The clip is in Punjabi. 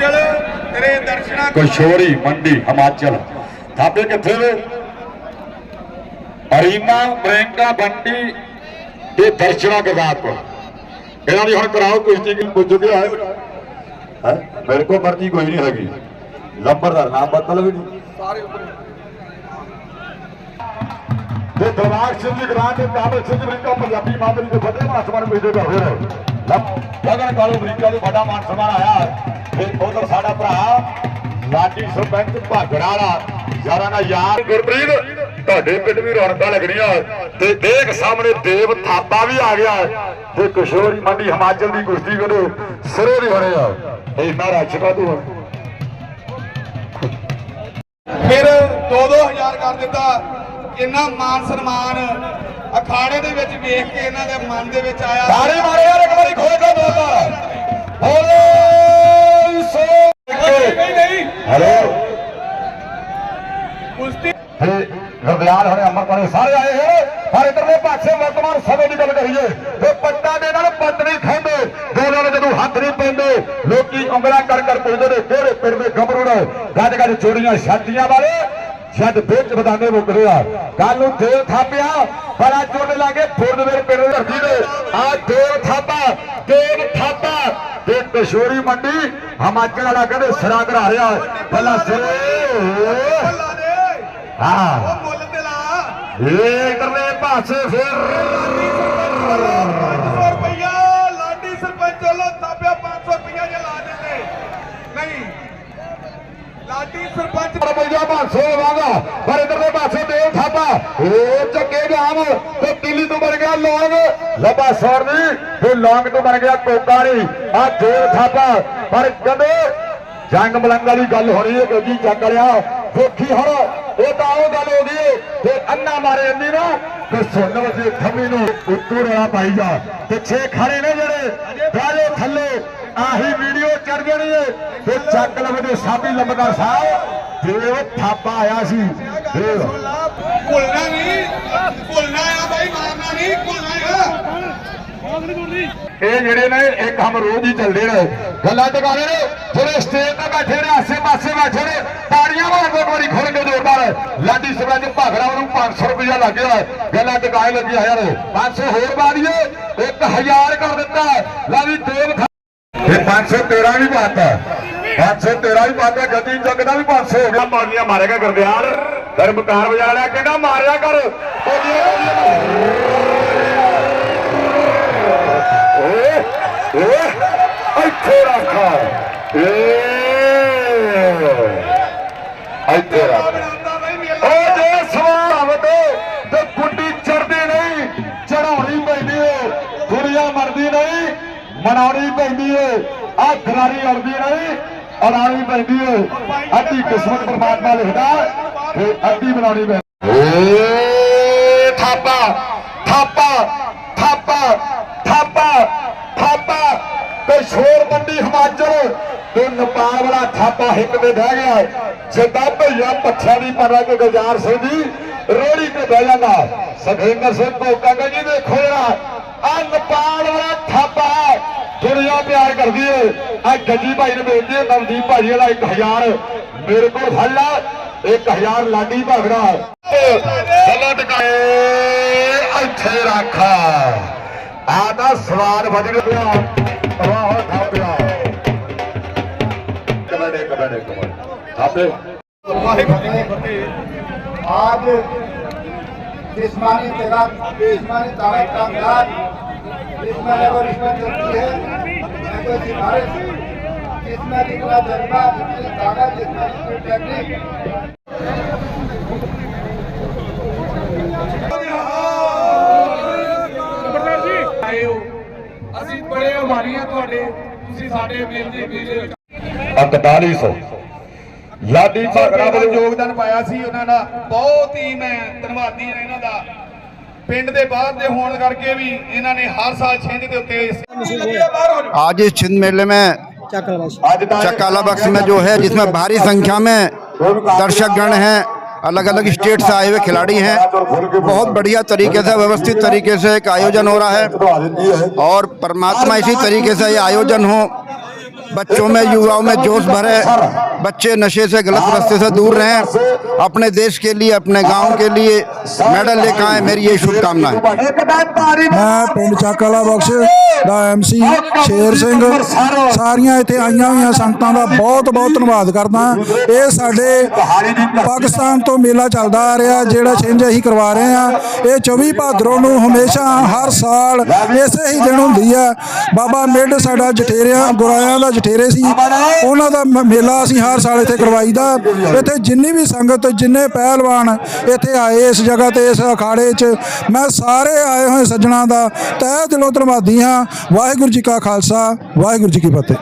ਹਿਮਾਚਲ ਤੇਰੇ ਦਰਸ਼ਨਾਂ ਕਸ਼ੋਰੀ ਮੰਡੀ ਹਿਮਾਚਲ। ਥਾਪੇ ਕਿੱਥੇ ਵੇ ਅਰੀਨਾ ਬ੍ਰੈਂਕਾ ਬੰਡੀ ਇਹ ਦਰਸ਼ਨਾ ਗੁਰਦਾਸਪੁਰ ਇਹਨਾਂ ਦੀ ਹੁਣ ਕਰਾਓ ਕੁਸ਼ਤੀ ਕੀ ਪੁੱਜ ਗਿਆ ਹੈ? ਹੈਂ? ਮੇਰੇ ਕੋਲ ਮਰਜ਼ੀ ਕੋਈ ਨਹੀਂ ਹੈਗੀ। ਲੰਬਰਦਾਰ ਨਾਮ ਬਦਲ ਵੀ ਨਹੀਂ। ਤੇ ਦਰਬਾਰ ਸਿੰਘ ਜੀ ਦੇ ਕਾਬਲ ਸਿੰਘ ਅਮਰੀਕਾ ਪੰਜਾਬੀ ਮਾਦਰੀ ਦੇ ਫਤਿਹ ਮਾਸਮਾਨ ਪਏ ਹੋਏ ਨੇ। ਲਗਨ ਕਾਲੋ ਅਮਰੀਕਾ ਦੇ ਵੱਡਾ ਮਾਨ ਸਨਮਾਨ ਆਇਆ। ਤੇ ਉਧਰ ਸਾਡਾ ਭਰਾ ਲਾਡੀ ਸਰਪੰਚ ਭਾਗੜਾ ਵਾਲਾ ਯਾਰਾਂ ਦਾ ਯਾਰ। ਗੁਰਪ੍ਰੀਤ ਤੁਹਾਡੇ ਪਿੰਡ ਵੀ ਰੌਣਕਾਂ ਲੱਗਣੀਆਂ। ਤੇ ਦੇਖ ਸਾਹਮਣੇ ਦੇਵ ਥਾਪਾ ਵੀ ਆ ਗਿਆ। ਤੇ ਕਿਸ਼ੋਰੀ ਮੰਡੀ ਹਿਮਾਚਲ ਦੀ ਕੁਸ਼ਤੀ ਕੋਲੇ ਸਿਰੇ ਦੇ ਹੋਣੇ ਆ। ਇਹ ਨਾ ਰਾਜਕਾ ਤੂੰ ਫਿਰ 2-2000 ਕਰ ਦਿੱਤਾ। ਕਿੰਨਾ ਮਾਨ ਸਨਮਾਨ ਅਖਾੜੇ ਦੇ ਵਿੱਚ ਵੇਖ ਕੇ ਇਹਨਾਂ ਦੇ ਮਨ ਦੇ ਵਿੱਚ ਆਇਆ। ਤਾੜੀ ਮਾਰੋ ਯਾਰ ਇੱਕ ਵਾਰੀ ਖੋਲ ਕੇ ਬੋਲਦਾ ਬੋਲੇ ਸੋ ਨਹੀਂ ਕੁਸ਼ਤੀ ਤੇ ਗੁਰਦਿਆਲ ਹੁਣੇ ਅੰਮ੍ਰਿਤ ਵਾਲੇ ਸਾਰੇ ਆਏ ਹੋਏ ਪਰ ਇਧਰਲੇ ਪਾਸੇ ਵਰਤਮਾਨ ਸਮੇਂ ਦੀ ਗੱਲ ਕਰੀਏ। ਤੇ ਪੱਟਾਂ ਦੇ ਨਾਲ ਪੱਟ ਨਹੀਂ ਖਾਂਦੇ ਦੋਨਾਂ ਨੇ ਜਦੋਂ ਹੱਥ ਨਹੀਂ ਪੈਂਦੇ, ਲੋਕੀ ਉਂਗਲਾਂ ਕਰ ਕਰ ਪੁੱਛਦੇ ਨੇ, ਕਿਹੜੇ ਪਿੰਡ ਦੇ ਗੱਭਰੂ ਨੇ? ਗੱਜ ਗੱਜ ਚੋੜੀਆਂ ਛਾਤੀਆਂ ਵਾਲੇ। ਜਦ ਵਿੱਚ ਬਦਾਨੇ ਮੁੱਕਦੇ ਆ ਕੱਲ ਨੂੰ ਦੇਵ ਥਾਪਿਆ ਬੜਾ ਚੋੜ ਲਾਗੇ ਫੁਰਦਵੇਰ ਪਿੰਡ ਦੀ ਧਰਤੀ ਦੇ ਆ ਦੇਵ ਥਾਪਾ ਦੇਵ ਥਾਪਾ। ਤੇ ਕਸ਼ੋਰੀ ਮੰਡੀ, ਹਿਮਾਚਲ ਵਾਲਾ ਕਹਿੰਦੇ ਸਿਰਾਂ ਘਰਾ ਰਿਹਾ। ਬੱਲਾ ਸਿਰੇ। ਲਾ ਦੇ ਹਾਂ। ਉਹ ਮੁੱਲ ਤੇ ਲਾ ਇਹ ਇਧਰਲੇ ਪਾਸੇ ਫੇਰ। 500 ਰੁਪਇਆ ਲਾਡੀ ਸਰਪੰਚ ਵੱਲੋਂ ਥਾਪਿਆ 500 ਰੁਪਇਆ ਜੇ ਲਾ ਦਿੰਦੇ ਲਾਡੀ ਸਰਪੰਚ ਰੁਪਈਆ 500 ਵਾਂਗਾ ਪਰ ਇਧਰਲੇ ਪਾਸੇ ਦੇਵ ਥਾਪਾ। ਉਹ ਚੱਕੇ ਜਾਮ। ਤੇ ਦਿੱਲੀ ਤੋਂ ਬਣ ਗਿਆ ਲੌਂਗ। ਲੱਭਾ ਸੌਰ ਨਹੀਂ, ਤੇ ਲੌਂਗ ਤੋਂ ਬਣ ਗਿਆ ਕੋਕਾਰੀ ਆ ਦੇਵ ਥਾਪਾ। ਪਰ ਕਦੇ ਜੰਗ ਮਲੰਗ ਵਾਲੀ ਗੱਲ ਹੋਣੀ ਹੈ ਕਿਉਂਕਿ ਚੱਕ ਲਿਆ ਵੇਖੀ ਹੁਣ ਇਹ ਤਾਂ ਉਹ ਗੱਲ ਹੋ ਗਈ ਤੇ ਅੰਨਾ ਮਾਰੇ ਅੰਨੀ ਨੂੰ ਤੇ ਸੁਣ ਵਜੇ ਥੰਮੀ ਨੂੰ ਉੱਤੋਂ ਰਲਾ ਪਾਈ ਜਾ। ਪਿੱਛੇ ਖੜੇ ਨੇ ਜਿਹੜੇ ਬਾਹਰੇ ਥੱਲੇ ਆਹੀ ਵੀਡੀਓ ਚੜ ਜਾਣੀ ਏ ਤੇ ਚੱਕ ਲਵੇ ਸਾਬੀ ਲੰਬਦਾਰ ਸਾਹਿਬ ਦੇਵ ਥਾਪਾ ਆਇਆ ਸੀ ਦੇਵ ਭੁੱਲਣਾ ਨਹੀਂ ਭੁੱਲਣਾ ਆ ਬਾਈ ਮਾਰਨਾ ਨਹੀਂ ਭੁੱਲਣਾ ਆ। ਇਹ ਜਿਹੜੇ ਨੇ ਇੱਕ ਹਮ ਰੋਜ਼ ਹੀ ਚੱਲਦੇ ਨੇ ਗੱਲਾਂ ਟਿਕਾਣੇ ਨੇ ਜਿਹੜੇ ਸਟੇਜ ਤੇ ਬੈਠੇ ਨੇ ਆਸੇ ਪਾਸੇ ਬੈਠੇ ਨੇ ਤਾੜੀਆਂ ਮਾਰਦੇ ਇੱਕ ਵਾਰੀ ਖੁੱਲ ਕੇ ਜ਼ੋਰਦਾਰ ਲਾਡੀ ਸਰਪੰਚ ਭਾਗੜਾ ਉਹਨੂੰ 500 ਰੁਪਇਆ ਲੱਗਿਆ ਗੱਲਾਂ ਟਿਕਾਏ ਲੱਗਿਆ ਯਾਰ। 500 ਹੋਰ ਦਈਏ 1000 ਕਰ ਦਿੱਤਾ। ਲਾ ਵੀ ਦੇਵ ਇਹ 513 ਵੀ ਪਾਤਾ। 513 ਵੀ ਪਾਤਾ। ਗੱਦੀ ਜੱਗ ਦਾ ਵੀ 500 ਹੋ ਗਿਆ। ਪੌੜੀਆਂ ਮਾਰੇਗਾ ਗੁਰਦਿਆਲ। ਧਰਮਕਾਰ ਵਜਾ ਲਿਆ। ਕਹਿੰਦਾ ਮਾਰਿਆ ਕਰ? ਓਏ ਓਏ ਇੱਥੇ ਰੱਖਾ ਏ ਇੱਥੇ ਰੱਖ ਬਣਾਉਂਦਾ ਬਾਈ ਮੇਲਾ ਓ ਜੇ ਸਵਾਵਤ ਤੇ ਗੁੱਡੀ ਚੜਦੀ ਨਹੀਂ ਚੜਾਉਣੀ ਪੈਂਦੀ ਏ ਦੁਨੀਆ ਮਰਦੀ ਨਹੀਂ ਮਨਾਉਣੀ ਪੈਂਦੀ ਏ ਆ ਖਰਾਰੀ ਅੜਦੀ ਨਹੀਂ ਅੜਾਉਣੀ ਪੈਂਦੀ ਏ। ਅੱਧੀ ਕਿਸਮਤ ਪਰਮਾਤਮਾ ਲਿਖਦਾ ਤੇ ਅੱਧੀ ਬਣਾਉਣੀ ਪੈਂਦੀ। ਏ ਥਾਪਾ ਥਾਪਾ ਥਾਪਾ ਥਾਪਾ ਥਾਪਾ ਤੇ ਸ਼ੋਰ ਮੰਡੀ ਹਿਮਾਚਲ ਤੇ ਨੇਪਾਲ ਵਾਲਾ ਥਾਪਾ ਹਿੱਕ ਤੇ ਬਹਿ ਗਿਆ ਜਿੱਦਾਂ ਭਈਆ ਪੱਛਾ ਦੀ ਪਤਾ ਕਿ ਗੁਲਜ਼ਾਰ ਸਿੰਘ ਜੀ, ਰੋੜੀ ਤੇ ਬਹਿ ਜਾਂਦਾ। ਸਖੇਂਦਰ ਸਿੰਘ ਕੋਕਾ ਜੀ, ਦੇਖੋ ਜਰਾ ਆ ਨੇਪਾਲ ਵਾਲਾ ਥਾਪਾ ਦੁਨੀਆ ਪਿਆਰ ਕਰਦੀ ਏ। ਆ ਗੱਜੀ ਭਾਈ ਨੇ ਬੇਨਤੀ ਹੈ ਨਵਦੀਪ ਭਾਜੀ ਵਾਲਾ 1000 ਮੇਰੇ ਕੋਲ ਫੜ ਲਾ 1000 ਲਾਡੀ ਭਾਗੜਾ। ਗੱਲਾਂ ਟਿਕਾਏ ਇੱਥੇ ਰੱਖ। ਆ ਤਾਂ ਸਵਾਦ ਵਜਣ ਪਿਆ ਵਾਹ ਥਾਪਿਆ ਕਬੜੇ ਥਾਪੇ ਵਾਹਿਗੁਰੂ ਜੀ ਕੀ ਫਤਿਹ आज जिस्मानी ताकत जिस्मानी ताकत का मिलान जिसमें लेबर इसमें चलती है मैं तो सिफारिश जिसमें जितना जज्बा जितनी ताकत जितना जितनी टेक्निक ਆਏ ਹੋ ਅਸੀਂ ਬੜੇ ਆਭਾਰੀ ਆ ਤੁਹਾਡੇ ਤੁਸੀਂ ਸਾਡੇ ਮੇਲ ਦੇ ਵੀਰ 4100 ਲਾਡੀ ਭਾਗੜਾ ਬੜਾ ਵੱਲੋਂ ਯੋਗਦਾਨ ਪਾਇਆ ਸੀ ਉਹਨਾਂ ਦਾ ਬਹੁਤ ਹੀ ਮੈਂ ਧੰਨਵਾਦੀ ਹਾਂ ਇਹਨਾਂ ਦਾ ਪਿੰਡ ਦੇ ਬਾਹਰ ਦੇ ਹੋਣ ਕਰਕੇ ਵੀ ਇਹਨਾਂ ਨੇ ਹਰ ਸਾਲ ਛਿੰਝ ਦੇ ਉੱਤੇ ਬਾਹਰ ਹੋ ਜਾਓ आज इस छिंद मेले में ਅੱਜ ਤਾਂ चकाला बक्स में जो है जिसमें भारी संख्या में दर्शकगण हैं अलग अलग स्टेट से आए हुए खिलाड़ी हैं बहुत बढ़िया तरीके से व्यवस्थित तरीके से एक आयोजन हो रहा है ਵਧਾ ਦਿੰਦੀ ਹੈ और परमात्मा इसी तरीके से ये आयोजन हो बच्चों में युवाओं में जोश भरे बच्चे नशे से गलत रास्ते से दूर रहें अपने देश के लिए अपने गांव के लिए मेडल लेकर आए मेरी यही शुभकामनाएं ਮੈਂ ਪਿੰਡ ਚੱਕਲਾ ਬਖਸ਼ ਦਾ ਐਮਸੀ ਸ਼ੇਰ ਸਿੰਘ ਸਾਰੀਆਂ ਇੱਥੇ ਆਈਆਂ ਹੋਈਆਂ ਸੰਗਤਾਂ ਦਾ ਬਹੁਤ ਬਹੁਤ ਧੰਨਵਾਦ ਕਰਦਾ ਇਹ ਸਾਡੇ ਪਾਕਿਸਤਾਨ ਤੋਂ ਮੇਲਾ ਚੱਲਦਾ ਆ ਰਿਹਾ ਜਿਹੜਾ ਛਿੰਝ ਅਸੀਂ ਕਰਵਾ ਰਹੇ ਆ ਇਹ 24 ਭਾਦਰੋਂ ਨੂੰ ਹਮੇਸ਼ਾ ਹਰ ਸਾਲ ਇਸੇ ਹੀ ਦਿਨ ਹੁੰਦੀ ਆ ਬਾਬਾ ਮਿੱਡ ਸਾਡਾ ਜਠੇਰਿਆਂ ਗੁਰਾਇਆਂ ਦਾ ਜਠੇਰੇ ਸੀ। ਉਹਨਾਂ ਦਾ ਮ- ਮੇਲਾ ਅਸੀਂ ਹਰ ਸਾਲ ਇੱਥੇ ਕਰਵਾਈਦਾ। ਇੱਥੇ ਜਿੰਨੀ ਵੀ ਸੰਗਤ, ਜਿੰਨੇ ਪਹਿਲਵਾਨ ਇੱਥੇ ਆਏ ਇਸ ਜਗ੍ਹਾ ਤੇ, ਇਸ ਅਖਾੜੇ 'ਚ, ਮੈਂ ਸਾਰੇ ਆਏ ਹੋਏ ਸੱਜਣਾ ਦਾ ਤਹਿ ਦਿਲੋਂ ਧੰਨਵਾਦੀ ਹਾਂ। ਵਾਹਿਗੁਰੂ ਜੀ ਕਾ ਖਾਲਸਾ, ਵਾਹਿਗੁਰੂ ਜੀ ਕੀ ਫਤਿਹ।